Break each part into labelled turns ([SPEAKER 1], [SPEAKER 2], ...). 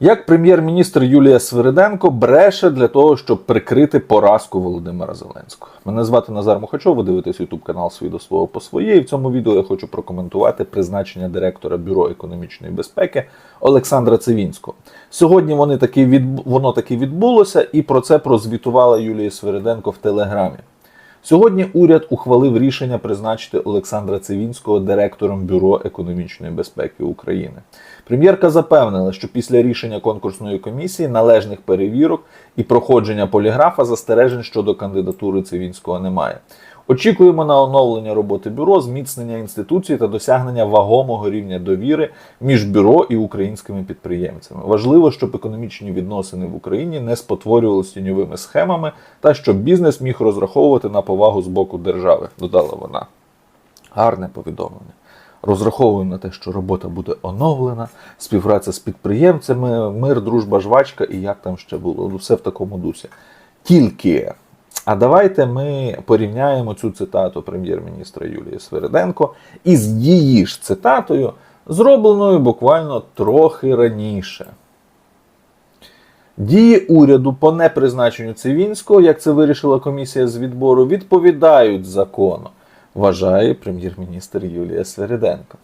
[SPEAKER 1] Як прем'єр-міністр Юлія Свириденко бреше для того, щоб прикрити поразку Володимира Зеленського. Мене звати Назар Мухачов, ви дивитесь ютуб канал «Свій до свого по своє. І в цьому відео я хочу прокоментувати призначення директора Бюро економічної безпеки Олександра Цивінського. Сьогодні вони таки відбу... воно таки відбулося, і про це прозвітувала Юлія Свириденко в телеграмі. Сьогодні уряд ухвалив рішення призначити Олександра Цивінського директором Бюро економічної безпеки України. Прем'єрка запевнила, що після рішення конкурсної комісії належних перевірок і проходження поліграфа застережень щодо кандидатури Цивінського немає. Очікуємо на оновлення роботи бюро, зміцнення інституції та досягнення вагомого рівня довіри між бюро і українськими підприємцями. Важливо, щоб економічні відносини в Україні не спотворювалися тіньовими схемами та щоб бізнес міг розраховувати на повагу з боку держави, додала вона. Гарне повідомлення. Розраховуємо на те, що робота буде оновлена, співпраця з підприємцями, мир, дружба, жвачка і як там ще було. Ну, Все в такому дусі. Тільки. А давайте ми порівняємо цю цитату прем'єр-міністра Юлії Свириденко із її ж цитатою, зробленою буквально трохи раніше. Дії уряду по непризначенню Цивінського, як це вирішила комісія з відбору, відповідають закону, вважає прем'єр-міністр Юлія Свириденко.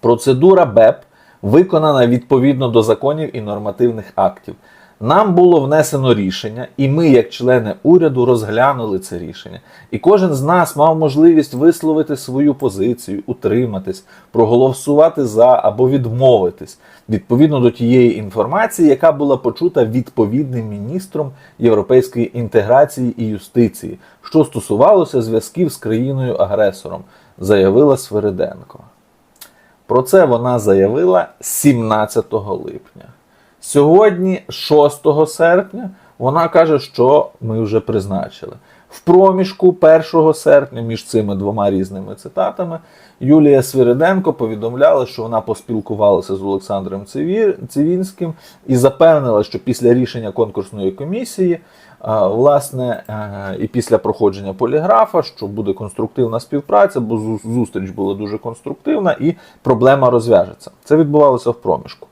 [SPEAKER 1] Процедура БЕП виконана відповідно до законів і нормативних актів. Нам було внесено рішення, і ми, як члени уряду, розглянули це рішення. І кожен з нас мав можливість висловити свою позицію, утриматись, проголосувати за або відмовитись відповідно до тієї інформації, яка була почута відповідним міністром європейської інтеграції і юстиції, що стосувалося зв'язків з країною-агресором, заявила Свириденко. Про це вона заявила 17 липня. Сьогодні, 6 серпня, вона каже, що ми вже призначили. В проміжку 1 серпня між цими двома різними цитатами Юлія Свириденко повідомляла, що вона поспілкувалася з Олександром Цивінським і запевнила, що після рішення конкурсної комісії, власне, е, і після проходження поліграфа, що буде конструктивна співпраця, бо зу- зустріч була дуже конструктивна, і проблема розв'яжеться. Це відбувалося в проміжку.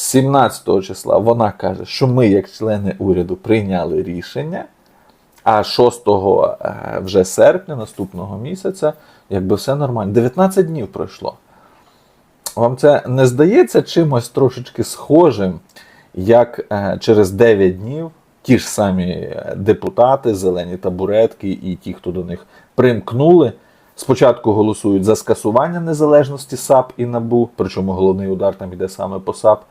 [SPEAKER 1] 17 числа вона каже, що ми, як члени уряду, прийняли рішення, а 6 е, вже серпня наступного місяця, якби все нормально. 19 днів пройшло. Вам це не здається чимось трошечки схожим, як е, через 9 днів ті ж самі е, депутати, зелені табуретки і ті, хто до них примкнули, спочатку голосують за скасування незалежності САП і НАБУ, причому головний удар там йде саме по САП.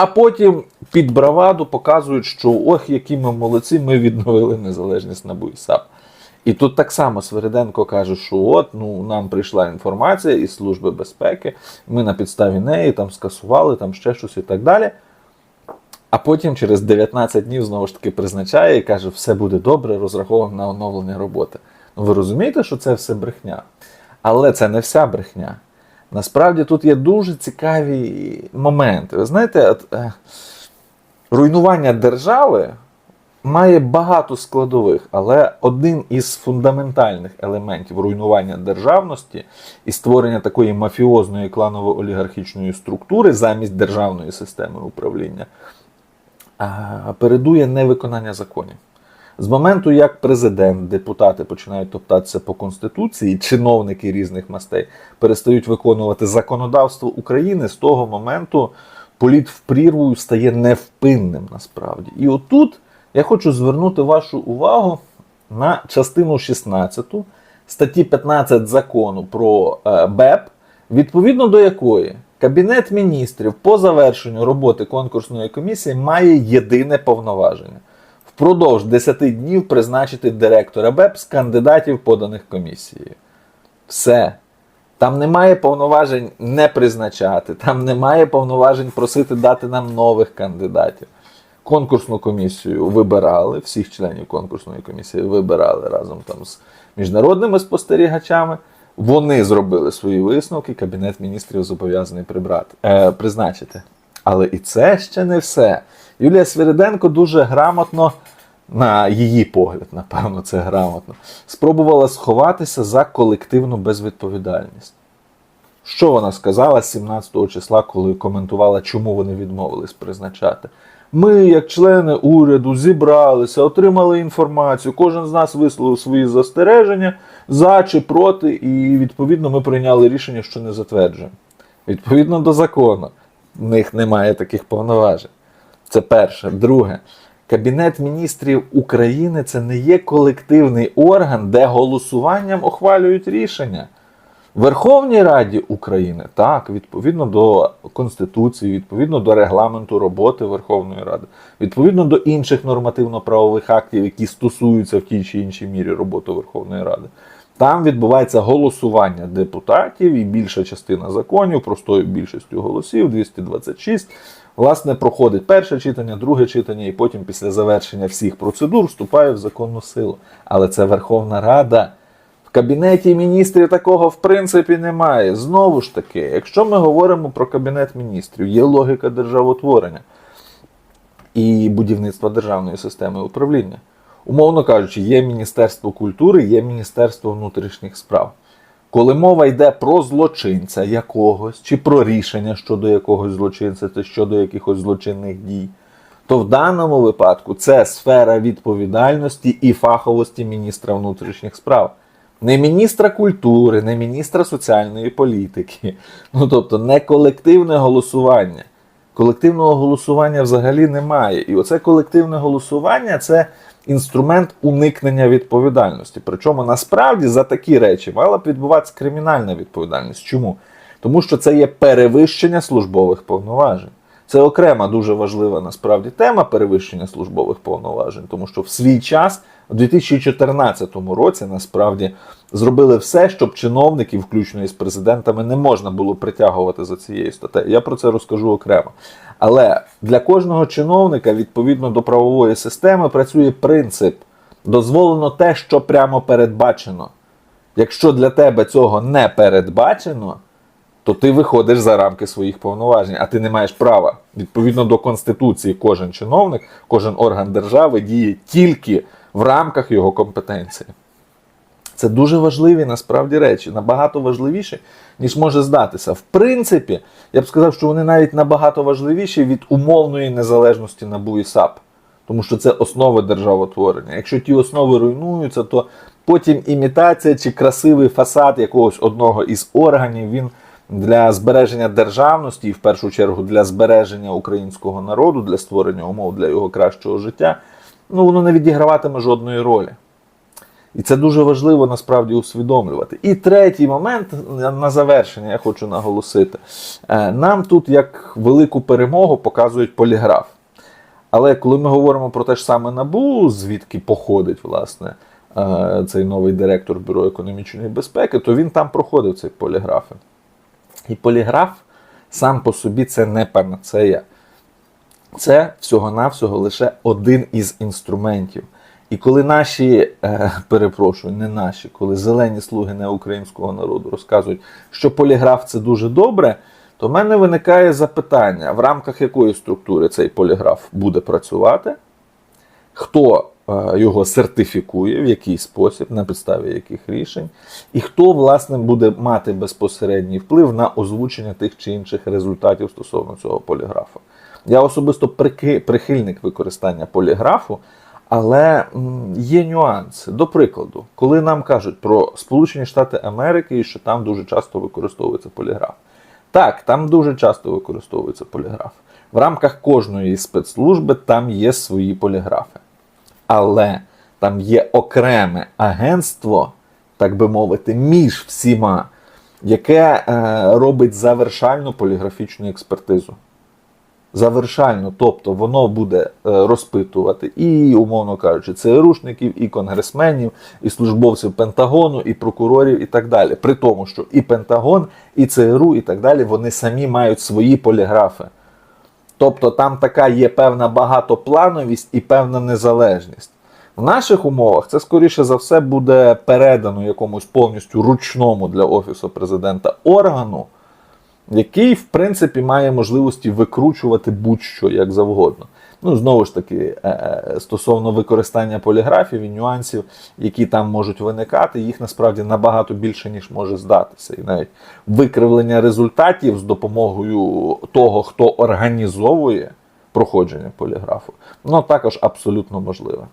[SPEAKER 1] А потім під браваду показують, що ох, які ми молодці, ми відновили незалежність НАБУ і. І тут так само Свириденко каже, що от ну нам прийшла інформація із Служби безпеки, ми на підставі неї там скасували, там ще щось і так далі. А потім через 19 днів знову ж таки призначає і каже, все буде добре, розраховуємо на оновлення роботи. Ну ви розумієте, що це все брехня? Але це не вся брехня. Насправді тут є дуже цікаві моменти. Ви знаєте, от, е, руйнування держави має багато складових, але один із фундаментальних елементів руйнування державності і створення такої мафіозної кланово-олігархічної структури замість державної системи управління передує невиконання законів. З моменту, як президент, депутати починають топтатися по конституції, чиновники різних мастей перестають виконувати законодавство України, з того моменту політ в прірву стає невпинним насправді. І отут я хочу звернути вашу увагу на частину 16 статті 15 закону про е, БЕП, відповідно до якої Кабінет міністрів по завершенню роботи конкурсної комісії має єдине повноваження впродовж 10 днів призначити директора БЕП з кандидатів, поданих комісією. Все. Там немає повноважень не призначати, там немає повноважень просити дати нам нових кандидатів. Конкурсну комісію вибирали, всіх членів конкурсної комісії вибирали разом там з міжнародними спостерігачами. Вони зробили свої висновки, Кабінет міністрів зобов'язаний прибрати, е, призначити. Але і це ще не все. Юлія Свириденко дуже грамотно, на її погляд, напевно, це грамотно, спробувала сховатися за колективну безвідповідальність. Що вона сказала 17 числа, коли коментувала, чому вони відмовились призначати? Ми, як члени уряду, зібралися, отримали інформацію. Кожен з нас висловив свої застереження за чи проти, і відповідно ми прийняли рішення, що не затверджуємо. Відповідно до закону, в них немає таких повноважень. Це перше. Друге, Кабінет міністрів України це не є колективний орган, де голосуванням ухвалюють рішення. Верховній Раді України так, відповідно до Конституції, відповідно до регламенту роботи Верховної Ради, відповідно до інших нормативно-правових актів, які стосуються в тій чи іншій мірі роботи Верховної Ради. Там відбувається голосування депутатів, і більша частина законів простою більшістю голосів 226. Власне, проходить перше читання, друге читання, і потім, після завершення всіх процедур, вступає в законну силу. Але це Верховна Рада. В кабінеті міністрів такого в принципі немає. Знову ж таки, якщо ми говоримо про кабінет міністрів, є логіка державотворення і будівництва державної системи управління. Умовно кажучи, є Міністерство культури, є Міністерство внутрішніх справ. Коли мова йде про злочинця якогось, чи про рішення щодо якогось злочинця, чи щодо якихось злочинних дій, то в даному випадку це сфера відповідальності і фаховості міністра внутрішніх справ. Не міністра культури, не міністра соціальної політики. Ну тобто не колективне голосування. Колективного голосування взагалі немає. І оце колективне голосування це інструмент уникнення відповідальності. Причому насправді за такі речі мала б відбуватися кримінальна відповідальність. Чому? Тому що це є перевищення службових повноважень. Це окрема дуже важлива насправді тема перевищення службових повноважень, тому що в свій час, у 2014 році, насправді зробили все, щоб чиновників, включно із президентами, не можна було притягувати за цією статтею. Я про це розкажу окремо. Але для кожного чиновника, відповідно до правової системи, працює принцип: дозволено те, що прямо передбачено. Якщо для тебе цього не передбачено, то ти виходиш за рамки своїх повноважень, а ти не маєш права. Відповідно до Конституції, кожен чиновник, кожен орган держави діє тільки в рамках його компетенції. Це дуже важливі насправді речі, набагато важливіші, ніж може здатися. В принципі, я б сказав, що вони навіть набагато важливіші від умовної незалежності НАБУ і САП. Тому що це основи державотворення. Якщо ті основи руйнуються, то потім імітація чи красивий фасад якогось одного із органів він для збереження державності і в першу чергу для збереження українського народу, для створення умов для його кращого життя, ну воно не відіграватиме жодної ролі. І це дуже важливо насправді усвідомлювати. І третій момент на завершення я хочу наголосити. Е, Нам тут як велику перемогу показують поліграф. Але коли ми говоримо про те ж саме НАБУ, звідки походить власне е, цей новий директор Бюро економічної безпеки, то він там проходив цей поліграф. І поліграф сам по собі це не панацея. Це всього-навсього лише один із інструментів. І коли наші, е, перепрошую, не наші, коли зелені слуги неукраїнського народу розказують, що поліграф це дуже добре, то в мене виникає запитання, в рамках якої структури цей поліграф буде працювати, хто його сертифікує, в який спосіб, на підставі яких рішень, і хто, власне, буде мати безпосередній вплив на озвучення тих чи інших результатів стосовно цього поліграфу. Я особисто прихильник використання поліграфу. Але є нюанси. До прикладу, коли нам кажуть про Сполучені Штати Америки і що там дуже часто використовується поліграф. Так, там дуже часто використовується поліграф. В рамках кожної спецслужби там є свої поліграфи. Але там є окреме агентство, так би мовити, між всіма, яке е, робить завершальну поліграфічну експертизу завершально, тобто воно буде е, розпитувати і, умовно кажучи, ЦРУшників, і конгресменів, і службовців Пентагону, і прокурорів, і так далі. При тому, що і Пентагон, і ЦРУ, і так далі, вони самі мають свої поліграфи. Тобто там така є певна багатоплановість і певна незалежність. В наших умовах це, скоріше за все, буде передано якомусь повністю ручному для Офісу президента органу який, в принципі, має можливості викручувати будь-що як завгодно. Ну, знову ж таки, е, е, стосовно використання поліграфів і нюансів, які там можуть виникати, їх насправді набагато більше, ніж може здатися. І навіть викривлення результатів з допомогою того, хто організовує проходження поліграфу, ну також абсолютно можливе.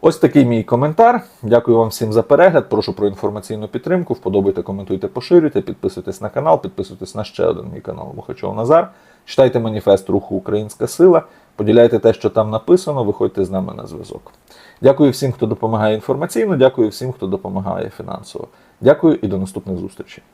[SPEAKER 1] Ось такий мій коментар. Дякую вам всім за перегляд. Прошу про інформаційну підтримку. Вподобайте, коментуйте, поширюйте, підписуйтесь на канал, підписуйтесь на ще один мій канал Мухачов Назар. Читайте маніфест руху Українська Сила, поділяйте те, що там написано, виходьте з нами на зв'язок. Дякую всім, хто допомагає інформаційно, дякую всім, хто допомагає фінансово. Дякую і до наступних зустрічей.